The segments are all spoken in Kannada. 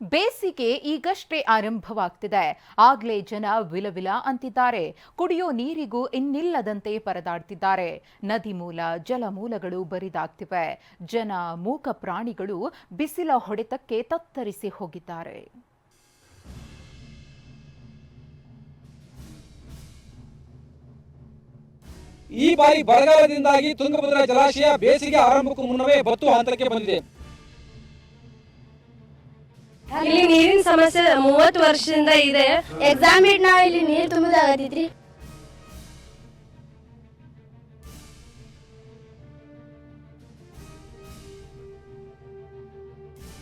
ಬೇಸಿಗೆ ಈಗಷ್ಟೇ ಆರಂಭವಾಗ್ತಿದೆ. ಆಗ್ಲೇ ಜನ ವಿಲವಿಲ ಅಂತಿದ್ದಾರೆ. ಕುಡಿಯೋ ನೀರಿಗೂ ಇನ್ನಿಲ್ಲದಂತೆ ಪರದಾಡ್ತಿದ್ದಾರೆ. ನದಿ ಮೂಲ ಜಲಮೂಲಗಳು ಬರಿದಾಗ್ತಿವೆ. ಜನ ಮೂಕ ಪ್ರಾಣಿಗಳು ಬಿಸಿಲ ಹೊಡೆತಕ್ಕೆ ತತ್ತರಿಸಿ ಹೋಗಿದ್ದಾರೆ. ಈ ಬಾರಿ ಬರಗಾಲದಿಂದಾಗಿ ತುಂಗಭದ್ರಾ ಜಲಾಶಯ ಬೇಸಿಗೆ ಆರಂಭಕ್ಕೂ ಮುನ್ನವೇ ಬತ್ತು ಹಂತಕ್ಕೆ ಬಂದಿದೆ. ಇಲ್ಲಿ ನೀರಿನ ಸಮಸ್ಯೆ ಮೂವತ್ತು ವರ್ಷದಿಂದ ಇದೆ. ಎಕ್ಸಾಮ್ ಇಟ್ ನಾವು ಇಲ್ಲಿ ನೀರ್ ತುಂಬದಾಗತೈತ್ರಿ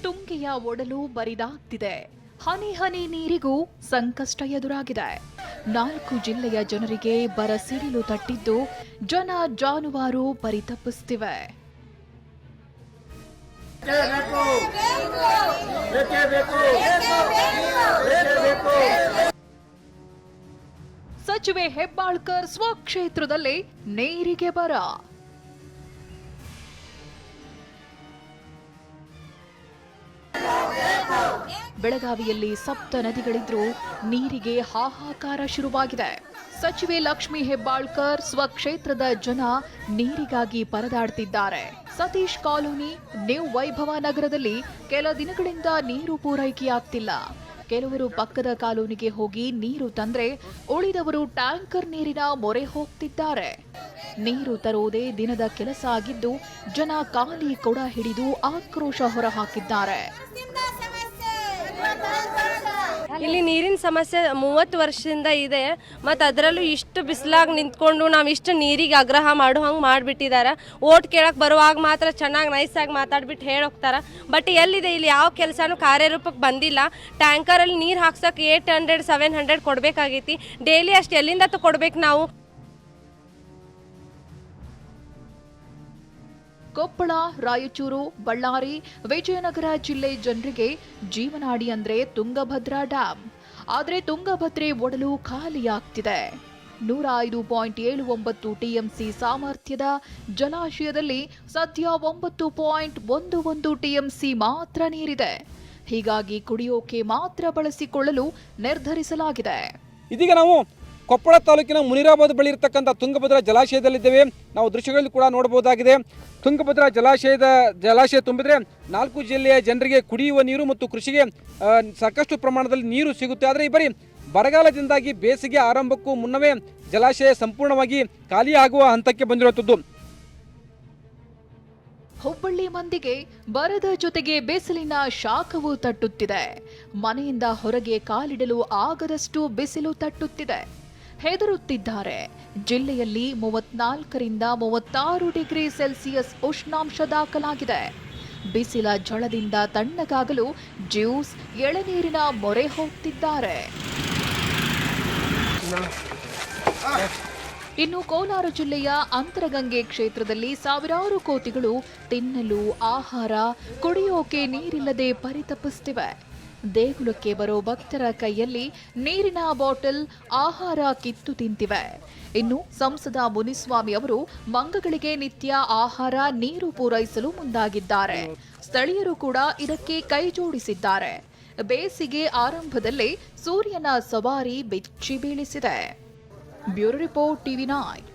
ತುಂಗೆಯ ಒಡಲು ಬರಿದಾಗ್ತಿದೆ. ಹನಿ ಹನಿ ನೀರಿಗೂ ಸಂಕಷ್ಟ ಎದುರಾಗಿದೆ. ನಾಲ್ಕು ಜಿಲ್ಲೆಯ ಜನರಿಗೆ ಬರ ಸಿಡಿಲು ತಟ್ಟಿದ್ದು ಜನ ಜಾನುವಾರು ಪರಿತಪಿಸ್ತಿವೆ. ಸಚಿವೆ ಹೆಬ್ಬಾಳ್ಕರ್ ಸ್ವಕ್ಷೇತ್ರದಲ್ಲಿ ನೇರಿಗೆ ಬರ. ಬೆಳಗಾವಿಯಲ್ಲಿ ಸಪ್ತ ನದಿಗಳಿದ್ರೂ ನೀರಿಗೆ ಹಾಹಾಕಾರ ಶುರುವಾಗಿದೆ. ಸಚಿವೆ ಲಕ್ಷ್ಮಿ ಹೆಬ್ಬಾಳ್ಕರ್ ಸ್ವಕ್ಷೇತ್ರದ ಜನ ನೀರಿಗಾಗಿ ಪರದಾಡ್ತಿದ್ದಾರೆ. ಸತೀಶ್ ಕಾಲೋನಿ, ನ್ಯೂ ವೈಭವ ನಗರದಲ್ಲಿ ಕೆಲ ದಿನಗಳಿಂದ ನೀರು ಪೂರೈಕೆಯಾಗ್ತಿಲ್ಲ. ಕೆಲವರು ಪಕ್ಕದ ಕಾಲೋನಿಗೆ ಹೋಗಿ ನೀರು ತಂದ್ರೆ ಉಳಿದವರು ಟ್ಯಾಂಕರ್ ನೀರಿನ ಮೊರೆ ಹೋಗ್ತಿದ್ದಾರೆ. ನೀರು ತರುವುದೇ ದಿನದ ಕೆಲಸ ಆಗಿದ್ದು ಜನ ಖಾಲಿ ಕೊಡ ಹಿಡಿದು ಆಕ್ರೋಶ ಹೊರಹಾಕಿದ್ದಾರೆ. ಇಲ್ಲಿ ನೀರಿನ ಸಮಸ್ಯೆ ಮೂವತ್ತು ವರ್ಷದಿಂದ ಇದೆ. ಮತ್ತು ಅದರಲ್ಲೂ ಇಷ್ಟು ಬಿಸಿಲಾಗಿ ನಿಂತ್ಕೊಂಡು ನಾವು ಇಷ್ಟು ನೀರಿಗೆ ಆಗ್ರಹ ಮಾಡೋ, ಹಂಗೆ ಮಾಡಿಬಿಟ್ಟಿದ್ದಾರೆ ಓಟ್ ಕೇಳಕ್ಕೆ ಬರುವಾಗ ಮಾತ್ರ ಚೆನ್ನಾಗಿ ನೈಸಾಗಿ ಮಾತಾಡ್ಬಿಟ್ಟು ಹೇಳೋಗ್ತಾರೆ ಬಟ್ ಎಲ್ಲಿದೆ? ಇಲ್ಲಿ ಯಾವ ಕೆಲಸನೂ ಕಾರ್ಯರೂಪಕ್ಕೆ ಬಂದಿಲ್ಲ. ಟ್ಯಾಂಕರಲ್ಲಿ ನೀರು ಹಾಕ್ಸೋಕೆ ಏಟ್ ಹಂಡ್ರೆಡ್ ಸೆವೆನ್ ಹಂಡ್ರೆಡ್ ಕೊಡಬೇಕಾಗೈತಿ. ಡೈಲಿ ಅಷ್ಟು ಎಲ್ಲಿಂದ ಕೊಡ್ಬೇಕು ನಾವು? ಕೊಪ್ಪಳ, ರಾಯಚೂರು, ಬಳ್ಳಾರಿ, ವಿಜಯನಗರ ಜಿಲ್ಲೆ ಜನರಿಗೆ ಜೀವನಾಡಿ ಅಂದ್ರೆ ತುಂಗಭದ್ರಾ ಡ್ಯಾಂ. ಆದರೆ ತುಂಗಭದ್ರೆ ಒಡಲು ಖಾಲಿಯಾಗ್ತಿದೆ. ನೂರ ಐದು ಪಾಯಿಂಟ್ ಏಳು ಒಂಬತ್ತು ಟಿಎಂಸಿ ಸಾಮರ್ಥ್ಯದ ಜಲಾಶಯದಲ್ಲಿ ಸದ್ಯ ಒಂಬತ್ತು ಪಾಯಿಂಟ್ ಒಂದು ಒಂದು ಟಿಎಂಸಿ ಮಾತ್ರ ನೀರಿದೆ. ಹೀಗಾಗಿ ಕುಡಿಯೋಕೆ ಮಾತ್ರ ಬಳಸಿಕೊಳ್ಳಲು ನಿರ್ಧರಿಸಲಾಗಿದೆ. ಇದೀಗ ನಾವು ಕೊಪ್ಪಳ ತಾಲೂಕಿನ ಮುನಿರಾಬಾದ್ ಬಳಿ ಇರತಕ್ಕಂಥ ತುಂಗಭದ್ರಾ ಜಲಾಶಯದಲ್ಲಿದ್ದೇವೆ. ನಾವು ದೃಶ್ಯಗಳಲ್ಲಿ ಕೂಡ ನೋಡಬಹುದಾಗಿದೆ. ತುಂಗಭದ್ರಾ ಜಲಾಶಯದ, ಜಲಾಶಯ ತುಂಬಿದ್ರೆ ನಾಲ್ಕು ಜಿಲ್ಲೆಯ ಜನರಿಗೆ ಕುಡಿಯುವ ನೀರು ಮತ್ತು ಕೃಷಿಗೆ ಸಾಕಷ್ಟು ಪ್ರಮಾಣದಲ್ಲಿ ನೀರು ಸಿಗುತ್ತೆ. ಆದರೆ ಈ ಬಾರಿ ಬರಗಾಲದಿಂದಾಗಿ ಬೇಸಿಗೆ ಆರಂಭಕ್ಕೂ ಮುನ್ನವೇ ಜಲಾಶಯ ಸಂಪೂರ್ಣವಾಗಿ ಖಾಲಿಯಾಗುವ ಹಂತಕ್ಕೆ ಬಂದಿರುವಂಥದ್ದು. ಹುಬ್ಬಳ್ಳಿ ಮಂದಿಗೆ ಬರದ ಜೊತೆಗೆ ಬಿಸಿಲಿನ ಶಾಖವು ತಟ್ಟುತ್ತಿದೆ. ಮನೆಯಿಂದ ಹೊರಗೆ ಕಾಲಿಡಲು ಆಗದಷ್ಟು ಬಿಸಿಲು ತಟ್ಟುತ್ತಿದೆ. ಹೆದರುತ್ತಿದ್ದಾರೆ. ಜಿಲ್ಲೆಯಲ್ಲಿ ಮೂವತ್ನಾಲ್ಕರಿಂದ ಮೂವತ್ತಾರು ಡಿಗ್ರಿ ಸೆಲ್ಸಿಯಸ್ ಉಷ್ಣಾಂಶ ದಾಖಲಾಗಿದೆ. ಬಿಸಿಲ ಝಳದಿಂದ ತಣ್ಣಗಾಗಲು ಜ್ಯೂಸ್, ಎಳನೀರಿನ ಮೊರೆ ಹೋಗ್ತಿದ್ದಾರೆ. ಇನ್ನು ಕೋಲಾರ ಜಿಲ್ಲೆಯ ಅಂತರಗಂಗೆ ಕ್ಷೇತ್ರದಲ್ಲಿ ಸಾವಿರಾರು ಕೋತಿಗಳು ತಿನ್ನಲು, ಆಹಾರ, ಕುಡಿಯೋಕೆ ನೀರಿಲ್ಲದೆ ಪರಿತಪಿಸ್ತಿವೆ. ದೇಗುಲಕ್ಕೆ ಬರೋ ಭಕ್ತರ ಕೈಯಲ್ಲಿ ನೀರಿನ ಬಾಟಲ್, ಆಹಾರ, ಕಿತ್ತು ತಿಂತಿವೆ. ಇನ್ನು ಸಂಸದ ಮುನಿಸ್ವಾಮಿ ಅವರು ಮಂಗಗಳಿಗೆ ನಿತ್ಯ ಆಹಾರ, ನೀರು ಪೂರೈಸಲು ಮುಂದಾಗಿದ್ದಾರೆ. ಸ್ಥಳೀಯರು ಕೂಡ ಇದಕ್ಕೆ ಕೈ ಜೋಡಿಸಿದ್ದಾರೆ. ಬೇಸಿಗೆ ಆರಂಭದಲ್ಲೇ ಸೂರ್ಯನ ಸವಾರಿ ಬೆಚ್ಚಿ ಬೀಳಿಸಿದೆ. Bureau report TV nine